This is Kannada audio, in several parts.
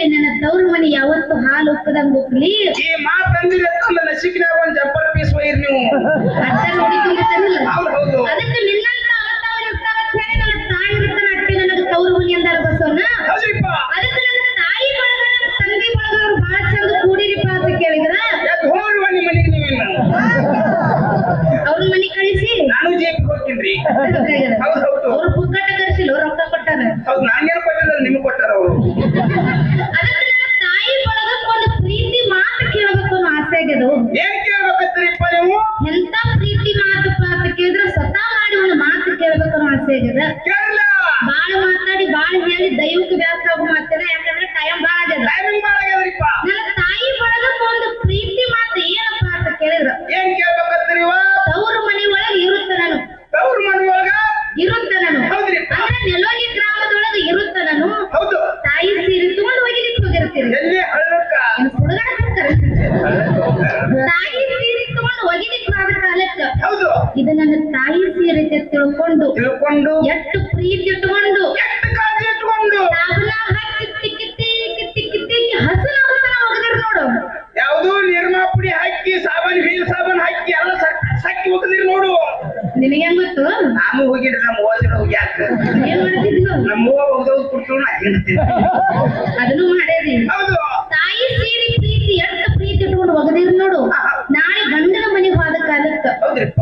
ಇರ್ಲಿ ನನ್ನ ತವ್ರ ಮನೆ ಯಾವತ್ತು ಹಾಲು ಉಕ್ಕದಂಗ ಉಕ್ಲಿ ಈ ಮಾತಂದಿರ ತಂದ ನಸಿಕಿನಾಗ ಒಂದ್ ಜಪ್ಪರ್ ಪೀಸ್ ವೈರ್ ನೀವು. ಅರ್ಥ ಹೌದು ಅದಕ್ಕೆ ಏನ್ ಕೇಳ್ಬೇಕತ್ರಿಪ್ಪ ನೀವು? ಎಂತ ಪ್ರೀತಿ ಮಾತು ಪಾತ್ರ ಕೇಳಿದ್ರೆ ಸ್ವತಃ ಮಾಡಿ ಒಂದು ಮಾತು ಕೇಳ್ಬೇಕು ಅನ್ನೋ ಆಸೆ ಆಗ್ಯದ ನನ್ನ ರೀತಿ ತಿಳ್ಕೊಂಡು ತಿಳ್ಕೊಂಡು ಎಷ್ಟು ಪ್ರೀತಿ ಇಟ್ಕೊಂಡು ಎಷ್ಟು ಕಾಳಜಿ ಇಟ್ಕೊಂಡು ಸಾಬನ ಹಾಕಿ ತಿಕ್ಕಿ ತಿಕ್ಕಿ ತಿಕ್ಕಿ ತಿಕ್ಕಿ ಹಸನಾಗುತ್ತಾನ ಒಗದಿರ್ ನೋಡು. ಯಾವುದು ನಿರ್ಮಾ ಪುಡಿ ಹಾಕಿ ಸಾಬನ್ ಹೀಲ್ ಸಾಬನ್ ಹಾಕಿ ಎಲ್ಲ ಸಕ್ ಸಕ್ಕಿ ಹೋಗದಿರಿ ನೋಡು. ನಿನಗೆ ಹೆಂಗ್ ಗೊತ್ತು? ನಾನು ಹೋಗಿದ್ರೆ ನಮ್ಮ ಓದಿನ ಹೋಗ್ಯಾಕ ಏನ್ ಮಾಡ್ತಿದ್ಲು? ನಮ್ಮ ಹೋಗ್ದವ್ರು ಕೊಟ್ಟು ನಾ ಹೇಳ್ತೀನಿ ಅದನ್ನು ಮಾಡೇರಿ. ಹೌದು. ತಾಯಿ ಸೀರಿ ಪ್ರೀತಿ ಎಷ್ಟು ಪ್ರೀತಿ ಇಟ್ಕೊಂಡು ಒಗದಿರ್ ನೋಡು. ನಾಳೆ ಗಂಡನ ಮನೆಗೆ ಹೋದ ಕಾಲಕ್ಕೆ ಹೌದ್ರಿಪ್ಪ.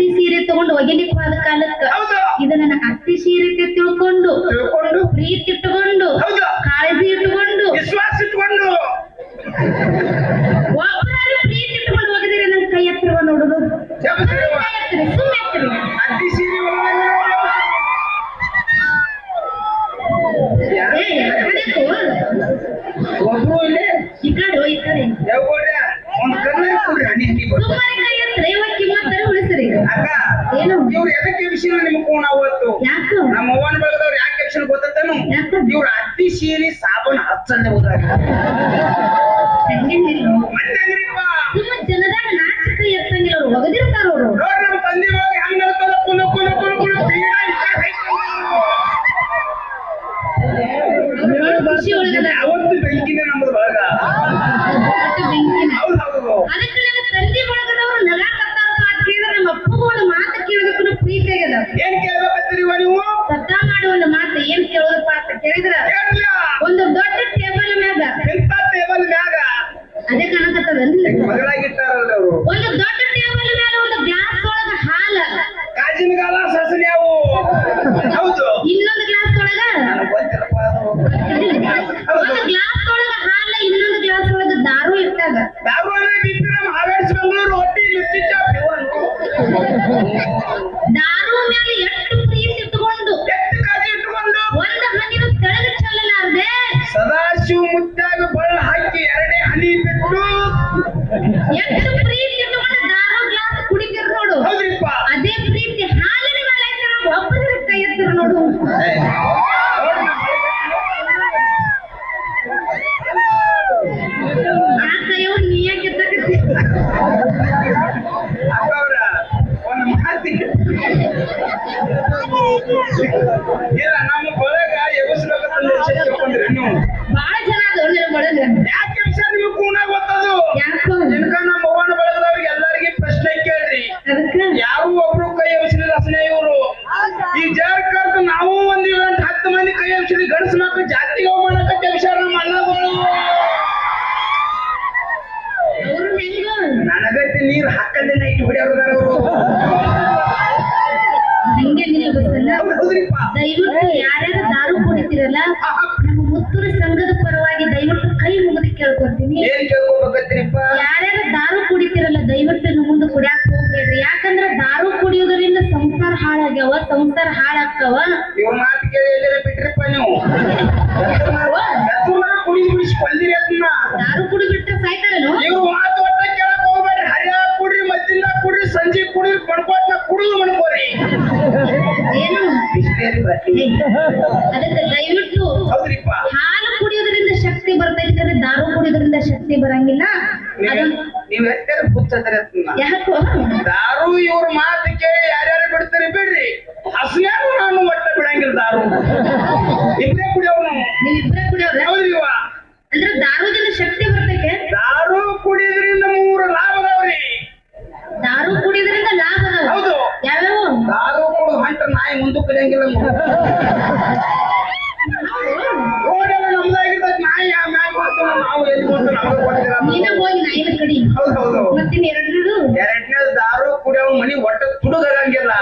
ಅತ್ತಿ ಸೀರೆ ತಗೊಂಡು ಒಗಿಲಿಕ್ಕೆ ಹೋದ ಕಾಲಕ್ಕ ಇದು ನನ್ನ ಅತ್ತಿ ಸೀರೆ ತಿಳ್ಕೊಂಡು ತಿಳ್ಕೊಂಡು ಪ್ರೀತಿ ಹಚ್ಚಂದೆ ಹೋದಾಗ. ಸುಮ್ಮ ಜನದಾಗ ನಾಚಿಕ ಇರ್ತಂಗಿಲ್ಲ ಅವ್ರು ಒಗದಿರ್ತಾರ ಅವರು. ನೋಡ್ರಿ ನಮ್ಮ ತಂದೆ ಬೆಂಕಿನ ಹಂಗ ನಡ್ಕೊಂಡ ಕುಲು ದಾರು ಮೇಲೆ ಜಾತಿಗೆ ಅವಮಾನ ಕಟ್ಟಿ ಎಬ್ಸ್ಯಾರ ನಮ್ಮ ಅಣ್ಣಗಳು ಅವ್ರು. ಹೆಂಗೋ ನನಗೈತಿ ನೀರ್ ಹಾಕಲ್ದೆ ನೈಟ್ ಹೊಡೆಯೋದಾರ ದಯವಿಟ್ಟು ಯಾರ್ಯಾರು ದಾರು ಕುಡಿತೀರಲ್ಲ ನಮ್ಮ ಮುತ್ತೂರು ಸಂಘದ ಪರವಾಗಿ ದಯವಿಟ್ಟು ಕೈ ಮುಗಿದು ಕೇಳ್ಕೊತೀನಿ ಯಾರ್ಯಾರು ದಾರು ಕುಡಿತೀರಲ್ಲ ದಯವಿಟ್ಟು ಇನ್ನು ಮುಂದೆ ಕುಡಿಯಾಕ ಹೋಗ್ಬೇಡ್ರಿ. ಯಾಕಂದ್ರ ದಾರು ಕುಡಿಯೋದ್ರಿಂದ ಸಂಸಾರ ಹಾಳಾಗ್ಯಾವ ಸಂಸಾರ ಹಾಳಾಗ್ತಾವ. ಬರ್ತೈತಿ ಅದಕ್ಕೆ ದಯವಿಟ್ಟು ಹಾಲು ಕುಡಿಯೋದ್ರಿಂದ ಶಕ್ತಿ ಬರ್ತೈತಿ ಅಂದ್ರೆ ದಾರು ಕುಡಿಯೋದ್ರಿಂದ ಶಕ್ತಿ ಬರಂಗಿಲ್ಲ. ನೀವ್ ಎತ್ತರ ಬುತ್ತದ್ರ ಯಾಕೋ? ದಾರು ಇವ್ರ ಮಾತು ಕೇಳಿ ಯಾರ್ಯಾರು ಬಿಡ್ತಾರೆ ಬಿಡ್ರಿ. ಹಸ್ನ್ಯಾರು ನಾನು ಮಟ್ಟ ಬಿಡಂಗಿಲ್ಲ ದಾರು. ಇಬ್ಬರೇ ಕುಡಿಯೋರು ನಾವು ನೀವ್ ಇಬ್ಬರೇ ಕುಡಿಯೋರು? ಯಾವ್ದು ರೋಡ್ ಓಡಲ್ಲ ನಮ್ದಾಗಿರ್ತೈತಿ ನಾಯಿ ಯಾವ ಮ್ಯಾಗ ನಾವು ಎಲ್ಲಿ ಗೊತ್ತಿಲ್ಲ ನೀನ ಹೋಗಿ ನಾಯಿನ ಕಡಿ. ಹೌದು ಹೌದು ಮತ್ತಿನ್ ಎರಡನೇದು ಎರಡನೇ ದಾರು ಕುಡಿಯೋ ಮನಿ ಒಟ್ಟ ತುಡುಗಂಗಿಲ್ಲ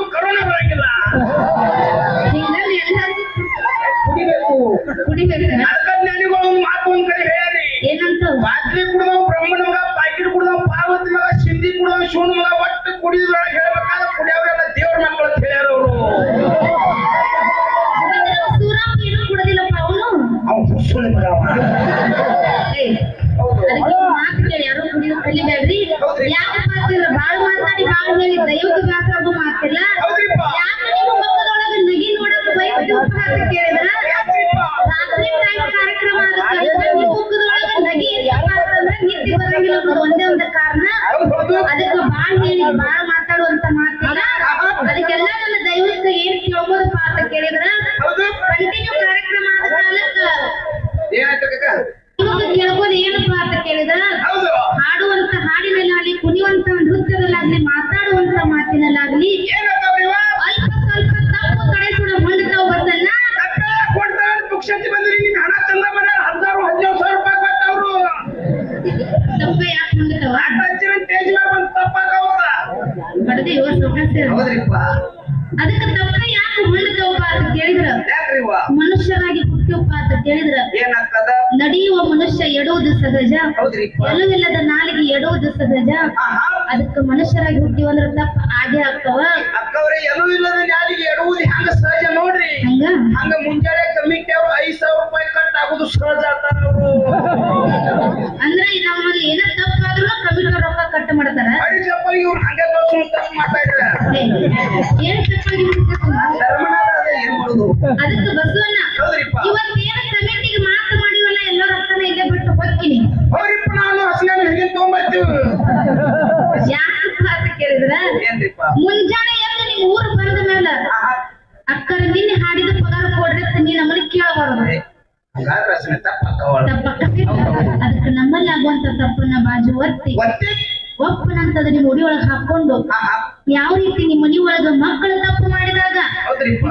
ಎಂದೂ ಕರೋನಾ ಬರಂಗಿಲ್ಲ ಹಿಂಗಾಗಿ ಎಲ್ಲಾರು ಕುಡಿಬೇಕು? ಕುಡಿಬೇಕು. ಕೇಳ್ಬೋದು. ಏನಪ್ಪ ಅಂತ ಕೇಳಿದ? ಹಾಡುವಂತ ಹಾಡಿನಲ್ಲಾಗ್ಲಿ ಕುಣಿಯುವಂತ ನೃತ್ಯದಲ್ಲಾಗ್ಲಿ ಮಾತಾಡುವಂತ ಮಾತಿನಲ್ಲಾಗ್ಲಿ ಅಲ್ಪ ಸ್ವಲ್ಪ ತಪ್ಪು ಕಡೆ ಬಸನ್ನ ತಪ್ಪೆ ಯಾಕೆ ಬಡದಿ ಹೌದ್ರಿಪ್ಪ. ಅದಕ್ಕೆ ತಪ್ಪ ಯಾಕೆ ಮುಂಡ್ತಾವಪ್ಪ ಅಂತ ಕೇಳಿದ್ರ? ಮನುಷ್ಯರಾಗಿ ಹುಟ್ಟಿವಪ್ಪ ಅಂತ ಕೇಳಿದ್ರ? ಏನಾಗ್ತದ ನಡೆಯುವ ಮನುಷ್ಯ ಎಡುವುದು ಸಹಜ ಎಲ್ಲವಿಲ್ಲದ ನಾಲಿಗೆ ಎಡುವುದು ಸಹಜ. ಅದಕ್ಕ ಮನುಷ್ಯರಾಗಿ ಹುಟ್ಟಿವಂದ್ರ ತಪ್ಪ ಆಗೇ ಆಗ್ತಾವ? ಅಕ್ಕವ್ರೆ ಎಡುವುದು ಹಂಗ ಸಹಜ ನೋಡ್ರಿ? ಹಂಗ? ಹಂಗ ಮುಂಜಾನೆ ಕಮಿಟಿ ಅವ್ರು ಐದ್ ಸಾವಿರ ರೂಪಾಯಿ ಕಟ್ ಆಗುದು ಸಹಜ ಅವ್ರು. ಅಂದ್ರೆ ನಮ್ಮಲ್ಲಿ ಏನ ತಪ್ಪಾದ್ರೂ ಕಮಿಟಿ ರೊಕ್ಕ ಕಟ್ ಮಾಡ್ತಾರ? ಇವ್ರು ಹಂಗೆ ಏನ್ ಅದಕ್ಕೆ ನಮ್ಮಲ್ಲಿ ಆಗುವಂತ ತಪ್ಪನ್ನ ಬಾಜು ಒತ್ತಿ ಒತ್ತಿ ಒಪ್ಪನಂತದ ನಿಮ್ ಉಡಿ ಒಳಗ್ ಹಾಕೊಂಡು ಯಾವ ರೀತಿ ನಿಮ್ಮ ಮನಿ ಒಳಗ ಮಕ್ಕಳು ತಪ್ಪು ಮಾಡಿದಾಗ ಹೌದ್ರಿಪ್ಪ